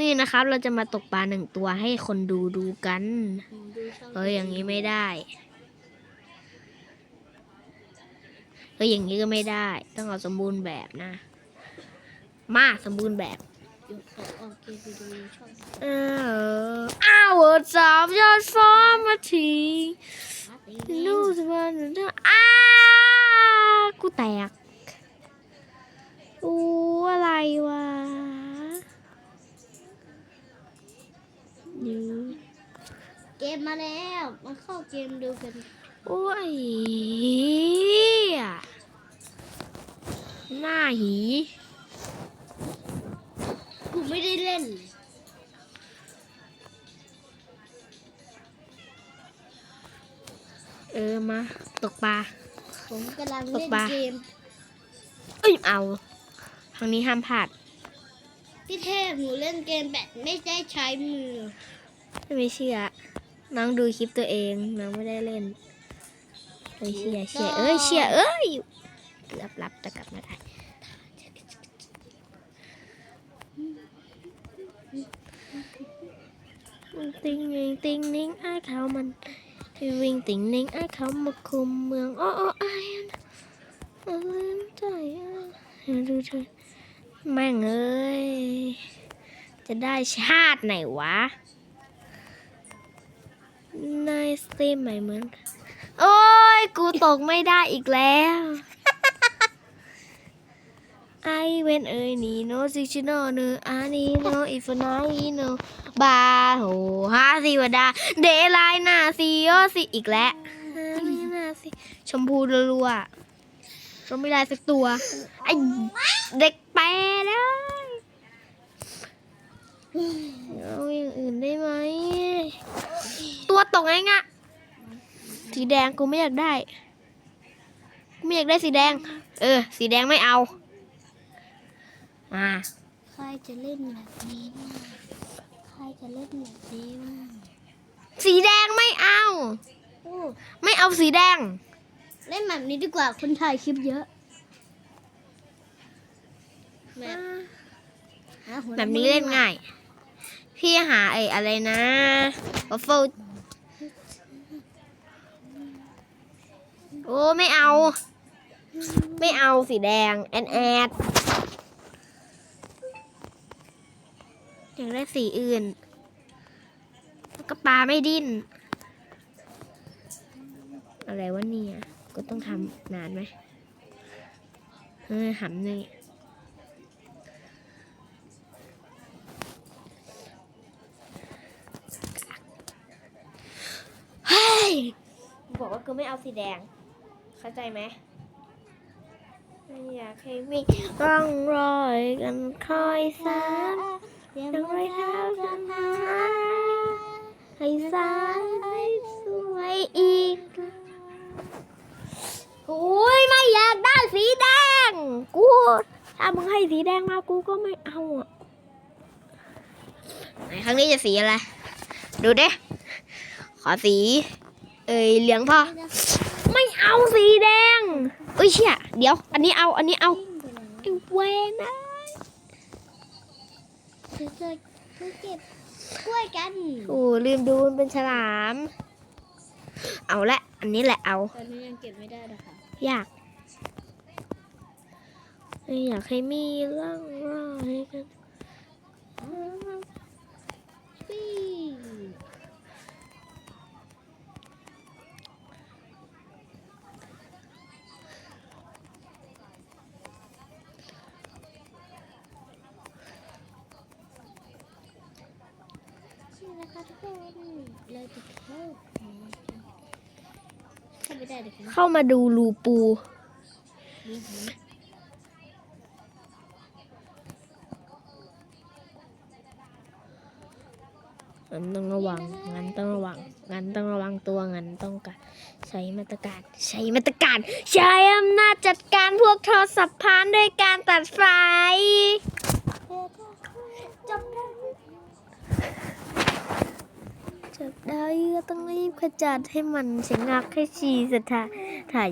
นี่นะครับเราจะมาตกปลาหนึ่งตัวให้คนดูดูกันดูช่องเฮ้ยอย่างนี้ไม่ได้เฮ้ยอย่างนี้ก็ไม่ได้ ต้องเอาสมบูรณ์แบบนะ มาสมบูรณ์แบบหยุดขอออกเกมไปดูช่อออ้าวสามยอดฟ้ามาทีอาร์ตีนู่นสบาหนึ่งอ้ากูแตกอู้อะไร มมาแล้วมาเข้าเกมดูกันโอ้ยหน้าหีกูไม่ได้เล่น เออมาตกปลา ผมกำลังตกเล่นปลาเกม เอ้ยเอาทางนี้ห้ามพลาดพี่เทพหนูเล่นเกมแบบไม่ได้ใช้มือ ไม่เชื่อ น้องดูคลิปตัวเองน้องไม่ได้เล่นไม่เชื่อเชื่อเอ้ยเชื่อเอ้ยเกือบรับแต่กลับมาได้ติงนิงติงนิงไอ้ายเขามันวิ่งติงนิงไอ้ายเขามาคุมเมืองอ้ออ้อไอ้ายนะเอาลืมใจอะเดี๋ยวดูเธอแม่งเอ้ยจะได้ชาติไหนวะ นายสตรีมใหม่เหมือนโอ้ย กูตกไม่ได้อีกแล้วไอเวนเอ้ยนี่โนซิชิโนเนออานีโนอิฟนายโนบาโหฮาซิวดา เดลายนาซิโอซิอีกแล้วฮาลีนาซิชมพูรัวๆชมไม่ได้สักตัว ไอเด็กแปรเลยเอาอย่างอื่นได้ไหม ตัวตกไงงะสีแดงกูไม่อยากได้กูไม่อยากได้สีแดง เออ สีแดงไม่เอามาใครจะเล่นแบบนี้บ้างใครจะเล่นแบบนี้บ้างสีแดงไม่เอาโอ้ไม่เอาสีแดง เล่นแบบนี้ดีกว่าคนถ่ายคลิปเยอะแบบหาหัวแบบนี้เล่นง่าย พี่หาไอ้อะไรนะวัฟเฟิล โอ้ไม่เอา ไม่เอาสีแดง แอนแอดอยากได้สีอื่นก็ปลาไม่ดิ้น อะไรวะเนี่ย ก็ต้องทำนานไหมเฮ้ยหำนี่เฮ้ยบอกว่ากูไม่เอาสีแดง เข้าใจไหมไม่อยากให้วิ่งร่องรอยกันคอยสามเตรียมยังไม่เท่ากันนะให้สามให้สวยอีกโอ้ยไม่อยากได้สีแดง กูถ้ามึงให้สีแดงมากูก็ไม่เอาอะไหนครั้งนี้จะสีอะไร ดูเด้ขอสี เอ้ยเหลืองพอ เอาสีแดงเอ้ยเชี่ยเดี๋ยว อันนี้เอาอันนี้เอาไอ้เวนนะเดี๋ยวจะเก็บกล้วยกันโอ้ลืมดูมันเป็นฉลาม เอาละอันนี้แหละเอาตอนนี้ยังเก็บไม่ได้หรอกค่ะอยากไม่อยากให้มีเรื่องราวให้กัน ปี้นี่นะ คะทุกคนเราจะเข้าเข้าไม่ได้เลยค่ะเข้ามาดูรูปู งั้นต้องระวัง งั้นต้องระวัง งั้นต้องระวังตัว งั้นต้องการใช้มาตรการ ใช้มาตรการ ใช้อำนาจจัดการพวกโทรศัพท์พานด้วยการตัดไฟจบแล้ว จับได้ก็ต้องรีบขจัดให้มันชะงักให้ชีสถาถ่าย